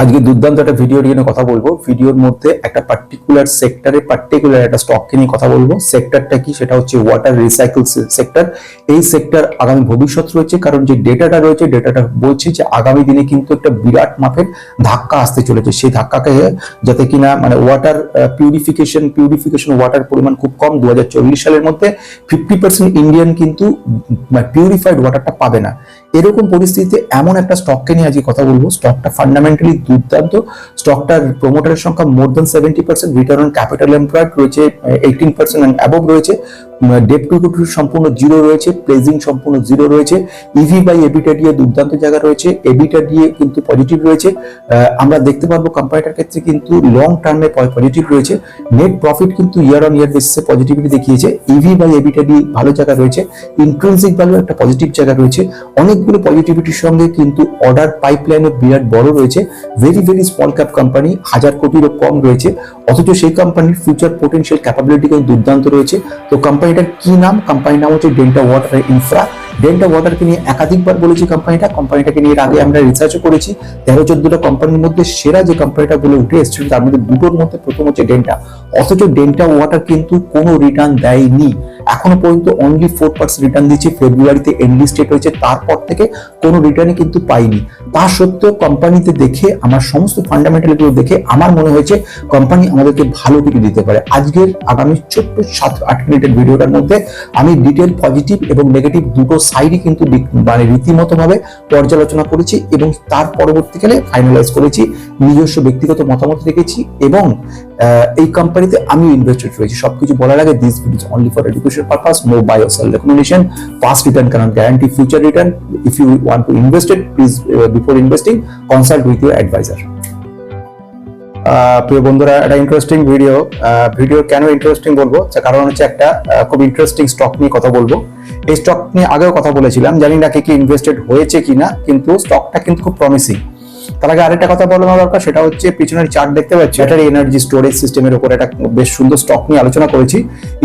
আজকে দুর্দান্ত একটা ভিডিও নিয়ে কথা বলব। ভিডিওর মধ্যে একটা পার্টিকুলার সেক্টরে পার্টিকুলার একটা স্টককে নিয়ে কথা বলব। সেক্টরটা কি? সেটা হচ্ছে ওয়াটার রিসাইকেল সেক্টর এই সেক্টর আগামী ভবিষ্যৎ রয়েছে, কারণ যে ডেটাটা রয়েছে ডেটাটা বলছে যে আগামী দিনে কিন্তু একটা বিরাট মাপের ধাক্কা আসতে চলেছে। সেই ধাক্কাকে যাতে কিনা মানে ওয়াটার পিউরিফিকেশন পিউরিফিকেশন ওয়াটার পরিমাণ খুব কম। দু হাজার চল্লিশ সালের মধ্যে ফিফটি ইন্ডিয়ান কিন্তু পিউরিফাইড ওয়াটারটা পাবে না। এরকম পরিস্থিতিতে এমন একটা স্টককে নিয়ে আজকে কথা বলব। স্টকটা ফান্ডামেন্টালি দুর্দান্ত। স্টকটার প্রমোটারের সংখ্যা more than seventy percent return on capital employed রয়েছে এইটিন পার্সেন্ট অ্যান্ড অ্যাবভ রয়েছে। ডেপ টু টু সম্পূর্ণ জিরো রয়েছে প্লেজিং সম্পূর্ণ জিরো রয়েছে। ইভি বাই এবিটা দিয়ে দুর্দান্ত জায়গা রয়েছে এবিটা দিয়ে কিন্তু পজিটিভ রয়েছে। আমরা দেখতে পারব কোম্পানিটার ক্ষেত্রে কিন্তু লং টার্মে পজিটিভ রয়েছে। নেট প্রফিট কিন্তু ইয়ার অন ইয়ার বেসিসে পজিটিভিটি দেখিয়েছে। ইভি বাই এবিটা দিয়ে ভালো জায়গা রয়েছে। ইন্ট্রেন্সিক ভ্যালু একটা পজিটিভ জায়গা রয়েছে। অনেকগুলো পজিটিভিটির সঙ্গে কিন্তু অর্ডার পাইপলাইনও বিরাট বড় রয়েছে। Very very small cap company হাজার কোটিরও কম রয়েছে। অথচ সেই কোম্পানির ফিউচার পোটেনশিয়াল ক্যাপাবিলিটি কিন্তু দুর্দান্ত রয়েছে। তো কোম্পানিটার কি নাম? কোম্পানির নাম হচ্ছে ডেল্টা ওয়াটার ইনফ্রা ডেল্টা ওয়াটারকে নিয়ে একাধিকবার বলেছি কোম্পানিটা কোম্পানিটাকে নিয়ে আগে আমরা রিসার্চও করেছি। তেরো চোদ্দটা কোম্পানির মধ্যে সেরা যে কোম্পানিটা বলে উঠে এসেছিল, তার মধ্যে দুটোর মধ্যে প্রথম হচ্ছে ডেল্টা অথচ ডেল্টা ওয়াটার কিন্তু কোনো রিটার্ন দেয়নি। এখনও পর্যন্ত অনলি ফোর পার্সেন্ট রিটার্ন দিচ্ছে ফেব্রুয়ারিতে এনডি স্টেট হয়েছে। তারপর থেকে কোনো রিটার্নই কিন্তু পাইনি। তা সত্ত্বেও কোম্পানিতে দেখে, আমার সমস্ত ফান্ডামেন্টালগুলো দেখে আমার মনে হয়েছে কোম্পানি আমাদেরকে ভালো কিছু দিতে পারে। আজকের আগামী ছোট্ট সাত আট মিনিটের ভিডিওটার মধ্যে আমি ডিটেল পজিটিভ এবং নেগেটিভ দুটো সাইডই কিন্তু মানে রীতিমতোভাবে পর্যালোচনা করেছি এবং তার পরবর্তীকালে ফাইনালাইজ করেছি। নিজস্ব ব্যক্তিগত মতামত রেখেছি এবং এই কোম্পানিতে আমি ইনভেস্টেড রয়েছি। সবকিছু বলার আগে this video only for education purpose no buy or sell recommendation fast return কারণ guarantee future return if you want to invested please before investing consult with your advisor প্রিয় বন্ধুরা, একটা ইন্টারেস্টিং ভিডিও ভিডিও কেন interesting বলব? কারণ হচ্ছে একটা খুব ইন্টারেস্টিং স্টক নিয়ে কথা বলব। এই স্টক নিয়ে আগেও কথা বলেছিলাম, জানি না কে কি ইনভেস্টেড হয়েছে কিনা, কিন্তু স্টকটা কিন্তু খুব প্রমিসিং তার আগে আরেকটা কথা বলানো দরকার, সেটা হচ্ছে পিছনের চার্ট দেখতে পাচ্ছি। ব্যাটারি এনার্জি স্টোরেজ সিস্টেমের উপর একটা বেশ সুন্দর স্টক নিয়ে আলোচনা করেছি।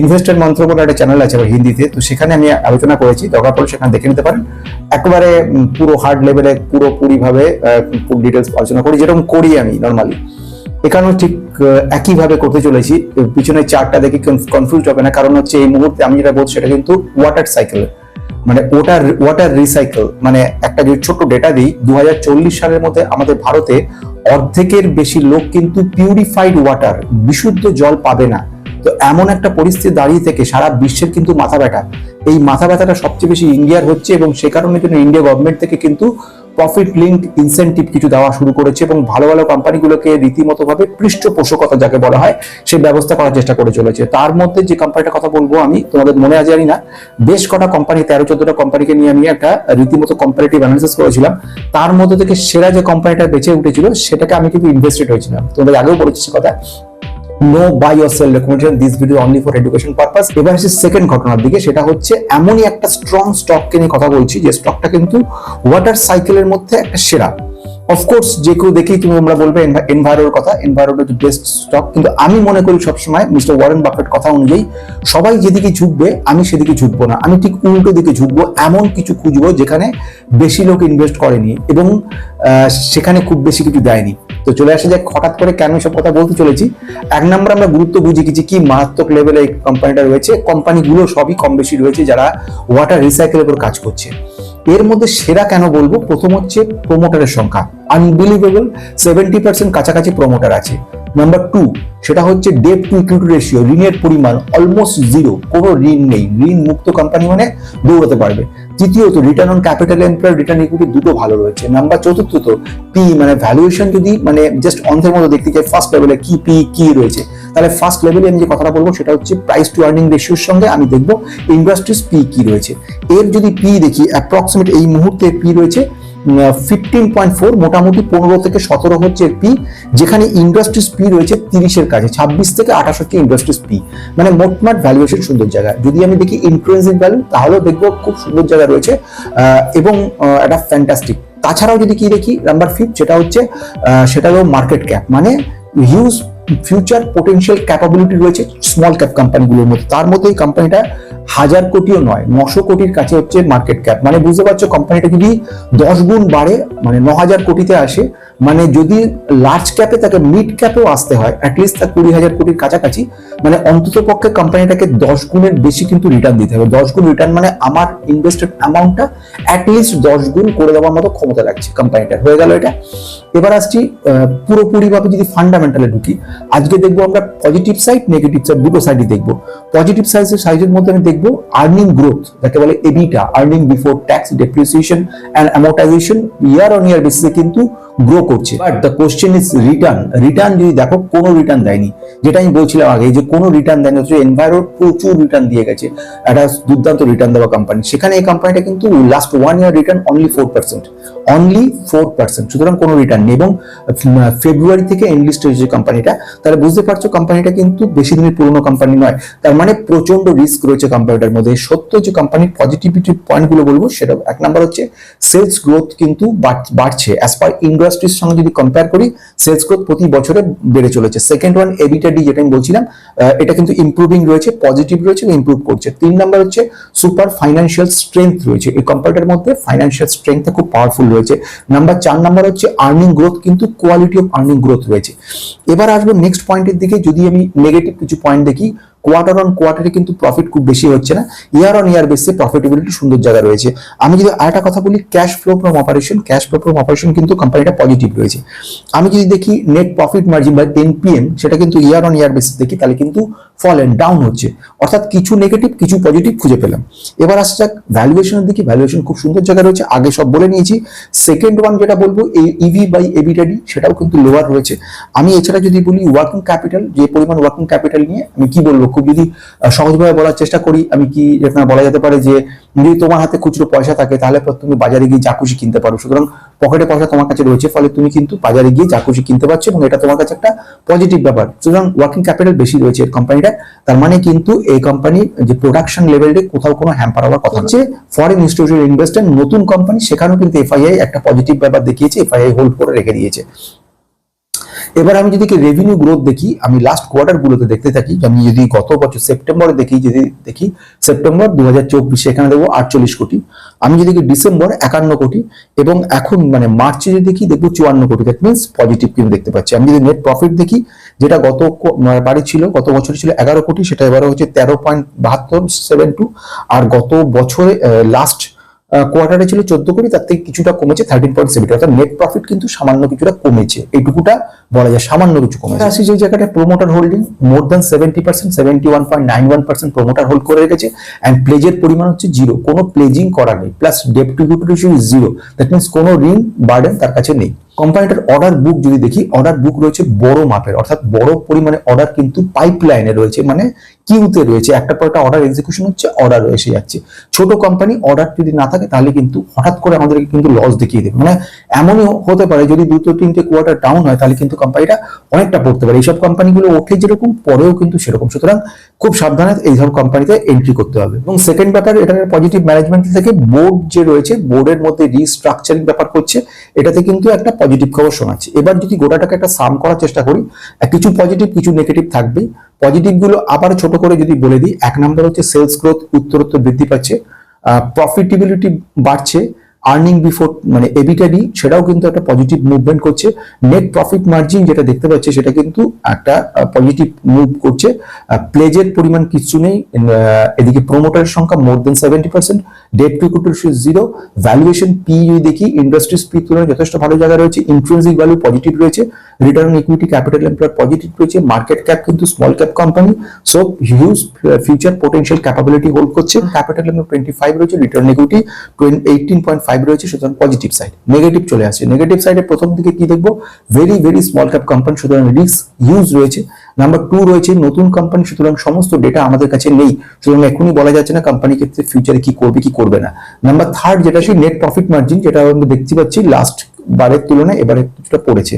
ইনভেস্টার মন্ত্র বলে একটা চ্যানেল আছে হিন্দিতে, তো সেখানে আমি আলোচনা করেছি। দরকার পড়লে সেখানে দেখে নিতে পারেন। একেবারে পুরো হার্ড লেভেলে পুরোপুরি ভাবে ডিটেলস আলোচনা করি, যেরকম করি আমি নর্মালি এখানেও ঠিক একইভাবে করতে চলেছি। পিছনের চার্টটা দেখে কনফিউজ হবে না। কারণ হচ্ছে এই মুহূর্তে আমি যেটা বলছি, সেটা কিন্তু ওয়াটার সাইকেল মানে ওয়াটার ওয়াটার রিসাইকেল মানে একটা যদি ছোট ডেটা দিই, দুহাজার চল্লিশ সালের মধ্যে আমাদের ভারতে অর্ধেকের বেশি লোক কিন্তু পিউরিফাইড ওয়াটার বিশুদ্ধ জল পাবে না। তো এমন একটা পরিস্থিতি দাঁড়িয়ে থেকে সারা বিশ্বের কিন্তু মাথা ব্যথা। এই মাথা ব্যথাটা সবচেয়ে বেশি ইন্ডিয়ার হচ্ছে এবং সে কারণে কিন্তু ইন্ডিয়া গভর্নমেন্ট থেকে কিন্তু প্রফিট লিঙ্ক ইনসেন্টিভ কিছু দেওয়া শুরু করেছে এবং ভালো ভালো কোম্পানিগুলোকে রীতিমতো ভাবে পৃষ্ঠপোষকতা যাকে বলা হয়, সে ব্যবস্থা করার চেষ্টা করে চলেছে। তার মধ্যে যে কোম্পানিটার কথা বলব আমি, তোমাদের মনে আছে জানি না, বেশ কটা কোম্পানি তেরো, চোদ্দটা কোম্পানিকে নিয়ে আমি একটা রীতিমতো কম্পারেটিভ অ্যানালিসিস করেছিলাম। তার মধ্যে থেকে সেরা যে কোম্পানিটা বেঁচে উঠেছিল, সেটাকে আমি কিন্তু ইনভেস্টেড হয়েছিলাম। তোমাদের আগেও বলেছি কথা। No buy or sell recommendation this video only for education purpose এবার আসছে সেকেন্ড ঘটনার দিকে, সেটা হচ্ছে এমনই একটা স্ট্রং স্টককে নিয়ে কথা বলছি, যে স্টকটা কিন্তু ওয়াটার সাইকেলের মধ্যে একটা সেরা। অফকোর্স যে কেউ দেখেই তুমি তোমরা বলবে এনভায়রোর কথা এনভায়রোর বেস্ট স্টক কিন্তু আমি মনে করি সবসময় মিস্টার ওয়ারেন বাফেট কথা অনুযায়ী, সবাই যেদিকে ঝুঁকবে, আমি সেদিকে ঝুঁকবো না। আমি ঠিক উল্টো দিকে ঝুঁকবো, এমন কিছু খুঁজবো যেখানে বেশি লোক ইনভেস্ট করেনি এবং সেখানে খুব বেশি কিছু দেয়নি। তো চলে আসে যে হঠাৎ করে কেন সব কথা বলতে চলেছি। এক নম্বর আমরা গুরুত্ব বুঝে গেছি কি মারাত্মক লেভেলে এই কোম্পানিটা রয়েছে। কোম্পানিগুলো সবই কম বেশি রয়েছে যারা ওয়াটার রিসাইকেলের উপর কাজ করছে। এর মধ্যে সেরা কেন বলব? প্রথম হচ্ছে প্রোমোটারের সংখ্যা। আনবিলিভেবল সেভেন্টি পার্সেন্ট কাছাকাছি প্রোমোটার আছে। নাম্বার টু সেটা হচ্ছে ডেপ টু ইকুইটি রেশিও ঋণের পরিমাণ অলমোস্ট জিরো কোনো ঋণ নেই। ঋণ মুক্ত কোম্পানি মানে দৌড়াতে পারবে। তৃতীয়ত return on capital employed return equity দুটো ভালো রয়েছে। নাম্বার চতুর্থত পি মানে ভ্যালুয়েশন যদি মানে জাস্ট অন্ধের মতো দেখতে চাই ফার্স্ট লেভেলে কি পি কি রয়েছে। তাহলে ফার্স্ট লেভেলে আমি যে কথাটা বলব, সেটা হচ্ছে প্রাইস টু আর্নিং রেশিওর সঙ্গে আমি দেখব ইন্ডাস্ট্রিজ পি কি রয়েছে। এর যদি পি দেখি অ্যাপ্রক্সিমেট এই মুহূর্তে পি রয়েছে ফিফটিন পয়েন্ট ফোর মোটামুটি পনেরো থেকে সতেরো হচ্ছে পি যেখানে ইন্ডাস্ট্রিজ পি রয়েছে তিরিশের কাছে, ছাব্বিশ থেকে আঠাশ হচ্ছে ইন্ডাস্ট্রিজ পি মানে মোটমাট ভ্যালুয়েশন সুন্দর জায়গা। যদি আমি দেখি ইন্ট্রেন্সিক ভ্যালু তাহলেও দেখব খুব সুন্দর জায়গা রয়েছে এবং একটা ফ্যান্টাস্টিক তাছাড়াও যদি কি দেখি নাম্বার ফিফ যেটা হচ্ছে সেটা হলো মার্কেট ক্যাপ মানে হিউজ ফিউচার পোটেনশিয়াল ক্যাপাবিলিটি রয়েছে স্মল ক্যাপ কোম্পানিগুলোর মধ্যে। তার মধ্যে এই কোম্পানিটা হাজার কোটিও নয়, নশো কোটির কাছে হচ্ছে মার্কেট ক্যাপ মানে বুঝতে পারছ কোম্পানিটা যদি দশ গুণ বাড়ে মানে ন হাজার কোটিতে আসে মানে যদি লার্জ ক্যাপে তাকে মিড ক্যাপেও আসতে হয় অ্যাটলিস্ট তার কুড়ি হাজার কোটির কাছাকাছি মানে অন্তত পক্ষে কোম্পানিটাকে দশ গুণের বেশি কিন্তু রিটার্ন দিতে হবে। দশ গুণ রিটার্ন মানে আমার ইনভেস্টেড অ্যামাউন্টটা অ্যাটলিস্ট দশ গুণ করে দেওয়ার মতো ক্ষমতা লাগছে কোম্পানিটার হয়ে গেল এটা। এবার আসছি পুরোপুরিভাবে যদি ফান্ডামেন্টালে ঢুকি আজকে দেখব আমরা পজিটিভ সাইড নেগেটিভ সাইড দুটো সাইডই দেখব। পজিটিভ সাইডের সাইজের মধ্যে আমি দেখব আর্নিং গ্রোথ যাকে বলে EBITA earning before tax depreciation and amortisation year on year বেসিসে কিন্তু গ্রো করছে। But the question is return return যদি দেখো, কোনো রিটার্ন দেয়নি। যেটা আমি বলছিলাম আগে, যে কোনো রিটার্ন দেয়নি হচ্ছে এনভায়রো প্রচুর রিটার্ন দিয়ে গেছে। একটা দুর্দান্ত রিটার্ন দেওয়া কোম্পানি সেখানে এই কোম্পানিটা কিন্তু last one year return only four percent only four percent সুতরাং কোনো রিটার্ন নেই। এবং ফেব্রুয়ারি থেকে এনলিস্ট হয়েছে কোম্পানিটা তাহলে বুঝতে পারছ কোম্পানিটা কিন্তু বেশি দিনের পুরনো কোম্পানি নয়। তার মানে প্রচণ্ড রিস্ক রয়েছে কোম্পানিটার মধ্যে। সত্য যে কোম্পানির পজিটিভিটি পয়েন্টগুলো বলব, সেটা এক নাম্বার হচ্ছে সেলস গ্রোথ কিন্তু বাড়- বাড়ছে। অ্যাজ পার ইন্ডাস্ট্রির সঙ্গে যদি কম্পেয়ার করি সেলস গ্রোথ প্রতি বছরে বেড়ে চলেছে। সেকেন্ড ওয়ান এবিটা ডি যেটা আমি বলছিলাম এটা কিন্তু ইমপ্রুভিং রয়েছে পজিটিভ রয়েছে ইমপ্রুভ করছে। তিন নাম্বার হচ্ছে সুপার ফাইন্যান্সিয়াল স্ট্রেংথ রয়েছে। এই কোম্পানিটার মধ্যে ফাইন্যান্সিয়াল স্ট্রেংথটা খুব পাওয়ারফুল রয়েছে। নাম্বার চার নাম্বার হচ্ছে আর্নিং গ্রোথ কিন্তু কোয়ালিটি অফ আর্নিং গ্রোথ রয়েছে। এবার আসব নেক্সট পয়েন্টের দিকে। যদি আমি নেগেটিভ কিছু পয়েন্ট দেখি কোয়ার্টার অন কোয়ার্টারে কিন্তু প্রফিট খুব বেশি হচ্ছে না। ইয়ার অন ইয়ার বেসে প্রফিটেবিলিটি সুন্দর জায়গা রয়েছে। আমি যদি আরেকটা কথা বলি cash flow from operation cash flow from operation কিন্তু কোম্পানিটা পজিটিভ রয়েছে। আমি যদি দেখি নেট প্রফিট মার্জিন বা এনপিএম সেটা কিন্তু ইয়ার অন ইয়ার বেসিস দেখি, তাহলে কিন্তু ফল এন্ড ডাউন হচ্ছে। অর্থাৎ কিছু নেগেটিভ কিছু পজিটিভ খুঁজে পেলাম। এবার আসা যাক ভ্যালুয়েশনের দিকে। ভ্যালুয়েশন খুব সুন্দর জায়গা রয়েছে। আগে সব বলে নিয়েছি। সেকেন্ড ওয়ান যেটা বলব, এই ইভি বাই এবিটাডি সেটাও কিন্তু লোয়ার রয়েছে। আমি এছাড়া যদি বলি ওয়ার্কিং ক্যাপিটাল যে পরিমাণ ওয়ার্কিং ক্যাপিটাল নিয়ে আমি কি বলব খুব যদি সহজভাবে বলার চেষ্টা করি, আমি কি এখানে বলা যেতে পারে যে, যদি তোমার হাতে খুচরো পয়সা থাকে, তাহলে তুমি বাজারে গিয়ে যা কিনতে পারো। সুতরাং পকেটে পয়সা তোমার কাছে রয়েছে, ফলে তুমি কিন্তু বাজারে গিয়ে যা কিনতে পারছ এবং এটা তোমার কাছে একটা পজিটিভ ব্যাপার। সুতরাং ওয়ার্কিং ক্যাপিটাল বেশি রয়েছে কোম্পানিটা তার মানে কিন্তু এই কোম্পানির যে প্রোডাকশন লেভেলে কোথাও কোনো হ্যাম্পার হওয়ার কথা হচ্ছে ফরেন ইনস্টিটিউশন ইনভেস্টার নতুন কোম্পানি সেখানেও কিন্তু এফআইআই একটা পজিটিভ ব্যাপার দেখিয়েছে এফআইআই হোল্ড করে রেখে দিয়েছে। এবার আমি যদি রেভিনিউ গ্রোথ দেখি, আমি লাস্ট কোয়ার্টার গুলোতে দেখতে থাকি আমি যদি গত বছর সেপ্টেম্বরে দেখি, যদি দেখি সেপ্টেম্বর দু হাজার চব্বিশে এখানে দেখব আটচল্লিশ কোটি। আমি যদি ডিসেম্বর একান্ন কোটি, এবং এখন মানে মার্চে যদি দেখি, দেখব চুয়ান্ন কোটি। দ্যাট মিনস পজিটিভ কিন্তু দেখতে পাচ্ছি। আমি যদি নেট প্রফিট দেখি, যেটা গত মানে বাড়ি ছিল, গত বছর ছিল এগারো কোটি, সেটা এবারে হচ্ছে তেরো পয়েন্ট বাহাত্তর সেভেন টু আর গত বছরে লাস্ট কোয়ার্টারে ছিল চোদ্দ কোটি, তার থেকে কিছুটা কমেছে থার্টিন পয়েন্ট সেভেন অর্থাৎ নেট প্রফিট কিন্তু সামান্য কিছুটা কমেছে। এইটুকুটা বলা যায় সামান্য কিছু কমেছে। আসি যে জায়গাটা promoter holding more than seventy percent seventy one point nine one percent promoter hold করে রেখেছে অ্যান্ড প্লেজের পরিমাণ হচ্ছে জিরো কোনো প্লেজিং করা নেই plus debt to is zero that means কোনো ঋণ বার্ডেন তার কাছে নেই। কোম্পানিটার অর্ডার বুক যদি দেখি অর্ডার বুক রয়েছে বড় মাপের। অর্থাৎ বড় পরিমাণে অর্ডার কিন্তু পাইপলাইনে রয়েছে মানে কিউতে রয়েছে। একটা পর একটা অর্ডার এক্সিকিউশন হচ্ছে অর্ডার এসে যাচ্ছে। ছোট কোম্পানি অর্ডার যদি না থাকে, তাহলে কিন্তু হঠাৎ করে আমাদেরকে কিন্তু লস দেখিয়ে দেবে। মানে এমনই হতে পারে, যদি দুটো, তিনটে কোয়ার্টার ডাউন হয়, তাহলে কিন্তু কোম্পানিটা অনেকটা পড়তে পারে। এইসব কোম্পানিগুলো ওঠে যেরকম, পরেও কিন্তু সেরকম। সুতরাং খুব সাবধানে এই এইসব কোম্পানিতে এন্ট্রি করতে হবে। এবং সেকেন্ড ব্যাপার এটার পজিটিভ ম্যানেজমেন্ট থেকে বোর্ড যে রয়েছে বোর্ডের মধ্যে রিস্ট্রাকচারিং ব্যাপার করছে, এটাতে কিন্তু একটা পজিটিভ খবর শোনাচ্ছে। এবার যদি গোটাটাকে একটা সাম করার চেষ্টা করি কিছু পজিটিভ কিছু নেগেটিভ থাকবেই। পজিটিভগুলো আবার ছোট করে যদি বলে দিই, এক নম্বর হচ্ছে সেলস গ্রোথ উত্তরোত্তর বৃদ্ধি পাচ্ছে প্রফিটেবিলিটি বাড়ছে আর্নিং বিফোর মানে এবিটাডি সেটাও কিন্তু একটা পজিটিভ মুভমেন্ট করছে। নেট প্রফিট মার্জিন যেটা দেখতে পাচ্ছি সেটা কিন্তু একটা পজিটিভ মুভ করছে। প্লেজের পরিমাণ কিছু নেই এদিকে প্রোমোটারের সংখ্যা more than seventy percent debt to zero valuation P যদি দেখি ইন্ডাস্ট্রিজ পি তুলনায় যথেষ্ট ভালো জায়গা রয়েছে ইন্ট্রেন্সিক ভ্যালু পজিটিভ রয়েছে return equity capital employ positive রয়েছে মার্কেট ক্যাপ কিন্তু small cap company so huge future potential capability hold করছে। ক্যাপিটাল এমপ্লয় টোয়েন্টি ফাইভ রয়েছে return equity eighteen point five রয়েছে, সুতরাং পজিটিভ সাইড নেগেটিভ চলে আসছে। Negative সাইডে প্রথম দিকে কি দেখব? Very very small cap company সুতরাং রিস্ক হিউজ রয়েছে। নাম্বার টু রয়েছে নতুন কোম্পানি সুতরাং সমস্ত ডেটা আমাদের কাছে নেই। সুতরাং এখনই বলা যাচ্ছে না কোম্পানি ক্ষেত্রে ফিউচারে কি করবে কি করবে না। নাম্বার থার্ড যেটা সেই নেট প্রফিট মার্জিন যেটা আমরা দেখতে পাচ্ছি লাস্ট বারের তুলনায়, এবারে কিছুটা পড়েছে।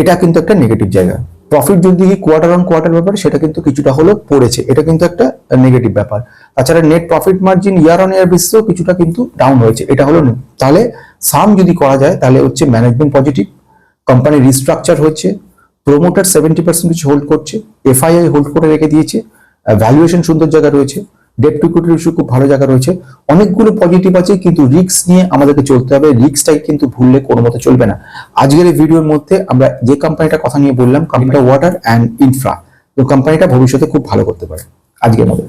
এটা কিন্তু একটা নেগেটিভ জায়গা। প্রফিট যদি কোয়ার্টার অন কোয়ার্টার ব্যাপার, সেটা কিন্তু কিছুটা হলেও পড়েছে। এটা কিন্তু একটা নেগেটিভ ব্যাপার। তাছাড়া net profit margin year on year বেসিসেও কিছুটা কিন্তু ডাউন হয়েছে। এটা হলো তাহলে সাম যদি করা যায়, তাহলে হচ্ছে ম্যানেজমেন্ট পজিটিভ কোম্পানি রিস্ট্রাকচার হচ্ছে প্রোমোটার সেভেন্টি পার্সেন্ট কিছু হোল্ড করছে এফআইআই হোল্ড করে রেখে দিয়েছে ভ্যালুয়েশন সুন্দর জায়গা রয়েছে ডেপ টু ইকুইটি রেশিও খুব ভালো জায়গা রয়েছে। অনেকগুলো পজিটিভ আছে, কিন্তু রিস্ক নিয়ে আমাদেরকে চলতে হবে। রিস্কটাকে কিন্তু ভুললে কোনো মতে চলবে না। আজকের এই ভিডিওর মধ্যে আমরা যে কোম্পানিটা কথা নিয়ে বললাম কোম্পানিটা ওয়াটার অ্যান্ড ইনফ্রা তো কোম্পানিটা ভবিষ্যতে খুব ভালো করতে পারে। আজকের মতো।